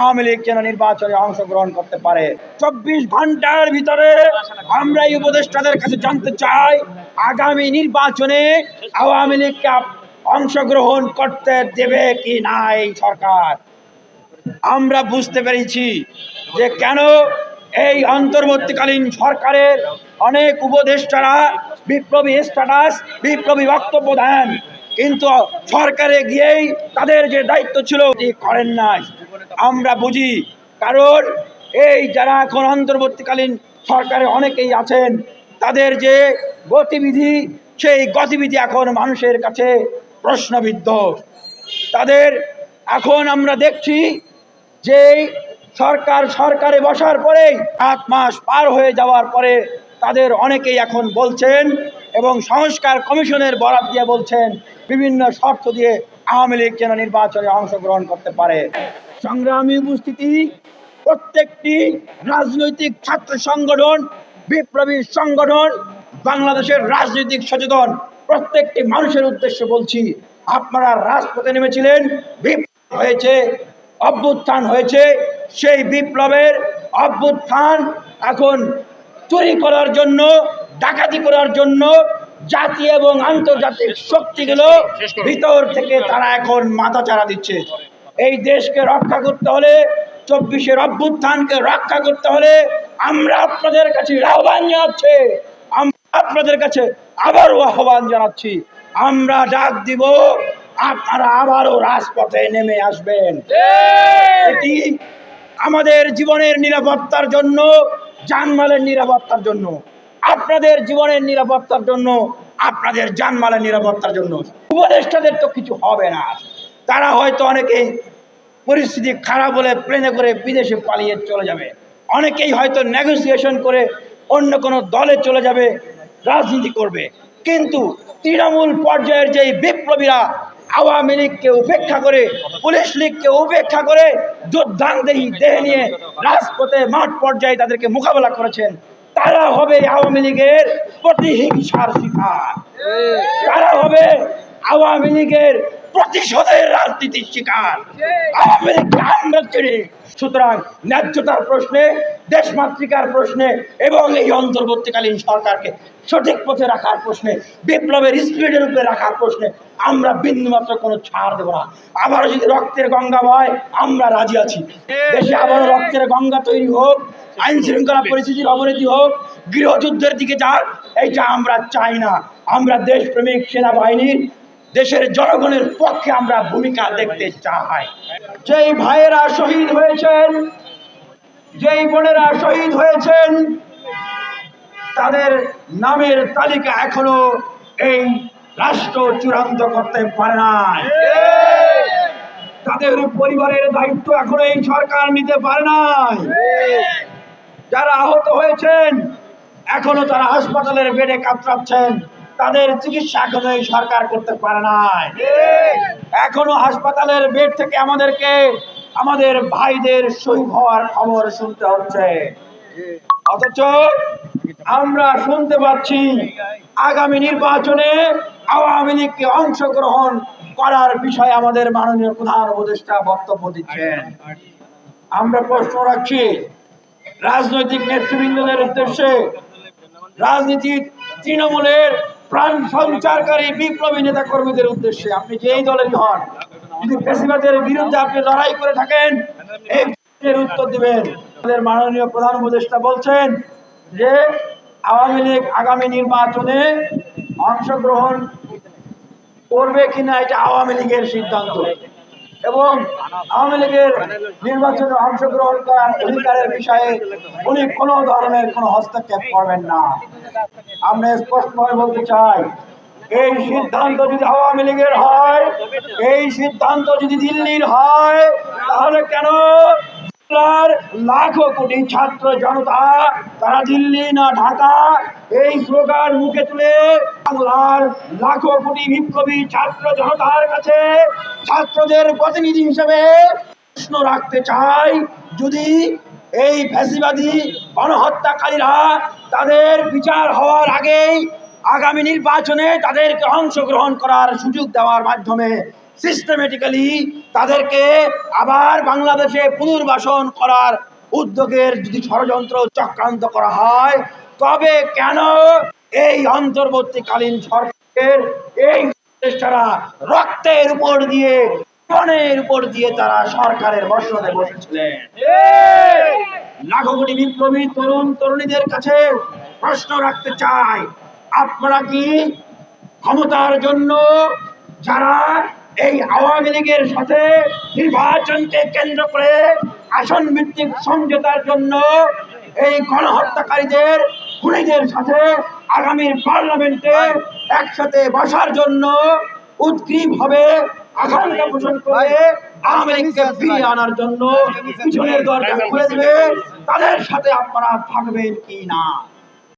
আওয়ামী লীগ যেন নির্বাচনে অংশগ্রহণ করতে পারে। চব্বিশ ঘণ্টার ভিতরে আমরা এই উপদেষ্টাদের কাছে জানতে চাই, আগামী নির্বাচনে আওয়ামী লীগকে অংশগ্রহণ করতে দেবে কি না এই সরকার? আমরা বুঝতে পেরেছি যে কেন এই অন্তর্বর্তীকালীন সরকারের অনেক উপদেষ্টারা বিপ্লবী স্ট্যাটাস বিপ্লবী বক্তব্য দেন। কিন্তু সরকারে গিয়েই তাদের যে দায়িত্ব ছিল করেন নাই। আমরা বুঝি। কারণ এই যারা এখন অন্তর্বর্তীকালীন সরকারে অনেকেই আছেন, তাদের যে গতিবিধি, সেই গতিবিধি এখন মানুষের কাছে প্রশ্নবিদ্ধ। তাদের এখন আমরা দেখছি যে সরকার সরকারে বসার পরেই সাত মাস পার হয়ে যাওয়ার পরে তাদের অনেকেই এখন বলছেন এবং সংস্কার কমিশনের বরাদ দিয়ে বলছেন, বিভিন্ন শর্ত দিয়ে আওয়ামী লীগ যেন নির্বাচনে অংশগ্রহণ করতে পারে। সংগ্রামী উপস্থিতি প্রত্যেকটি রাজনৈতিক ছাত্র সংগঠন বিপ্লবী সংগঠন বাংলাদেশের রাজনৈতিক সচেতন প্রত্যেকটি মানুষের উদ্দেশ্যে বলছি আপনারা রাজপথে নেমেছিলেন বিপ্লব হয়েছে অভ্যুত্থান হয়েছে সেই বিপ্লবের অভ্যুত্থান এখন চুরি করার জন্য ডাকাতি করার জন্য জাতীয় এবং আন্তর্জাতিক শক্তিগুলো ভিতর থেকে তারা এখন মাথা চারা দিচ্ছে। এই দেশকে রক্ষা করতে হলে চব্বিশের অভ্যুত্থানকে রক্ষা করতে হলে আমরা আপনাদের কাছে আহ্বান জানাচ্ছি। আমরা আপনাদের কাছে আবারও আহ্বান জানাচ্ছি। আমরা ডাক দিব আপনারা আবারও রাজপথে নেমে আসবেন। এটি আমাদের জীবনের নিরাপত্তার জন্য জানমালের নিরাপত্তার জন্য। আপনাদের জীবনের নিরাপত্তার জন্য আপনাদের জানমালের নিরাপত্তার জন্য। উপদেষ্টাদের তো কিছু হবে না। তারা হয়তো অনেকেই পরিস্থিতি খারাপ হলে প্লেনে করে বিদেশে পালিয়ে চলে যাবে। অনেকেই হয়তো নেগোসিয়েশন করে অন্য কোনো দলে চলে যাবে, রাজনীতি করবে। কিন্তু তৃণমূল পর্যায়ের যেই বিপ্লবীরা আওয়ামী লীগকে উপেক্ষা করে, পুলিশ লীগকে উপেক্ষা করে যোদ্ধাঙ্গেহী দেহ নিয়ে রাজপথে মাঠ পর্যায়ে তাদেরকে মোকাবেলা করেছেন, তারা হবে আওয়ামী লীগের প্রতিহিংসার শিকার। তারা হবে আওয়ামী লীগের প্রতিশোধের রাজনীতির শিকার। আওয়ামী লীগকে আমরা সুতরাং ন্যায্যতার প্রশ্নে, দেশমাতৃকার প্রশ্নে এবং এই অন্তর্বর্তীকালীন সরকারকে সঠিক পথে রাখার প্রশ্নে, বিপ্লবের স্পিডের উপরে রাখার প্রশ্নে আমরা বিন্দুমাত্র কোনো ছাড় দেবো না। আবারও যদি রক্তের গঙ্গা হয় আমরা রাজি আছি। দেশে আবারও রক্তের গঙ্গা তৈরি হোক আইন শৃঙ্খলা পরিস্থিতির অবনতি হোক, গৃহযুদ্ধের দিকে যাক, এইটা আমরা চাই না। আমরা দেশপ্রেমিক সেনাবাহিনীর দেশের জনগণের পক্ষে আমরা ভূমিকা দেখতে চাই। যেই ভাইয়েরা শহীদ হয়েছেন, যেই বোনেরা শহীদ হয়েছেন, তাদের নামের তালিকা এখনও এই রাষ্ট্র চূড়ান্ত করতে পারে না তাদের পরিবারের দায়িত্ব এখনও এই সরকার নিতে পারে নাই। যারা আহত হয়েছেন, এখনও তারা হাসপাতালের বেডে কাতরাচ্ছেন। তাদের চিকিৎসা এখনও সরকার করতে পারে নাই। এখনও হাসপাতালের বেড থেকে আমাদেরকে, আমাদের ভাইদের শহীদ হওয়ার খবর শুনতে হচ্ছে। অথচ আমরা শুনতে পাচ্ছি, আগামী নির্বাচনে আওয়ামী লীগকে অংশগ্রহণ করার বিষয়ে আমাদের মাননীয় প্রধান উপদেষ্টা বক্তব্য দিচ্ছেন। আমরা প্রশ্ন রাখছি, রাজনৈতিক নেতৃবৃন্দদের উদ্দেশ্যে রাজনীতির তৃণমূলের প্রাণ সঞ্চারকারী বিপ্লবী নেতা কর্মীদের উদ্দেশ্যে আপনি যেই দলেরই হন, যদি ফেসিবাদের বিরুদ্ধে আপনি লড়াই করে থাকেন, এই উত্তর দিবেন। আমাদের মাননীয় প্রধান উপদেষ্টা বলছেন যে, আওয়ামী লীগ আগামী নির্বাচনে অংশগ্রহণ করবে কিনা, এটা আওয়ামী লীগের সিদ্ধান্ত। এবং আওয়ামী লীগের নির্বাচনে অংশগ্রহণ করার অধিকারের বিষয়ে উনি কোনো ধরনের কোনো হস্তক্ষেপ করবেন না। আমরা স্পষ্টভাবে বলতে চাই, এই সিদ্ধান্ত যদি আওয়ামী লীগের হয়, এই সিদ্ধান্ত যদি দিল্লির হয়, তাহলে কেন বাংলার লাখো কোটি ছাত্র জনতা, তারা দিল্লি না ঢাকা, এই স্লোগান মুখে তুলে বাংলার লাখো কোটি বিপ্লবী ছাত্র জনতার কাছে ছাত্রদের প্রতিনিধি হিসেবে প্রশ্ন রাখতে চাই, যদি এই ফ্যাসিবাদী গণহত্যাকারীরা তাদের বিচার হওয়ার আগেই আগামী নির্বাচনে তাদেরকে অংশগ্রহণ করার সুযোগ দেওয়ার মাধ্যমে সিস্টেমেটিক্যালি তাদেরকে আবার বাংলাদেশে পুনর্বাসন করার উদ্যোগের যদি ষড়যন্ত্র চক্রান্ত করা হয়, তবে কেন এই অন্তর্বর্তীকালীন সরকারের এই উপদেষ্টারা রক্তের উপর দিয়ে জীবনের উপর দিয়ে তারা সরকারের বসতে বসেছিলেন? লাখো কোটি বিপ্লবী তরুণ তরুণীদের কাছে প্রশ্ন রাখতে চাই, আপনারা কি ক্ষমতার জন্য যারা এই আওয়ামী লীগের সাথে নির্বাচনকে কেন্দ্র করে আসন ভিত্তিক সমঝোতার জন্য এই গণহত্যাকারীদের, খুনিদের সাথে আগামীর পার্লামেন্টে একসাথে বসার জন্য উদ্গ্রীব হবে আকাঙ্ক্ষা পোষণ করে আওয়ামী লীগকে ফিরিয়ে আনার জন্য পিছনের খুলে দেবে। তাদের সাথে আপনারা থাকবেন কি না?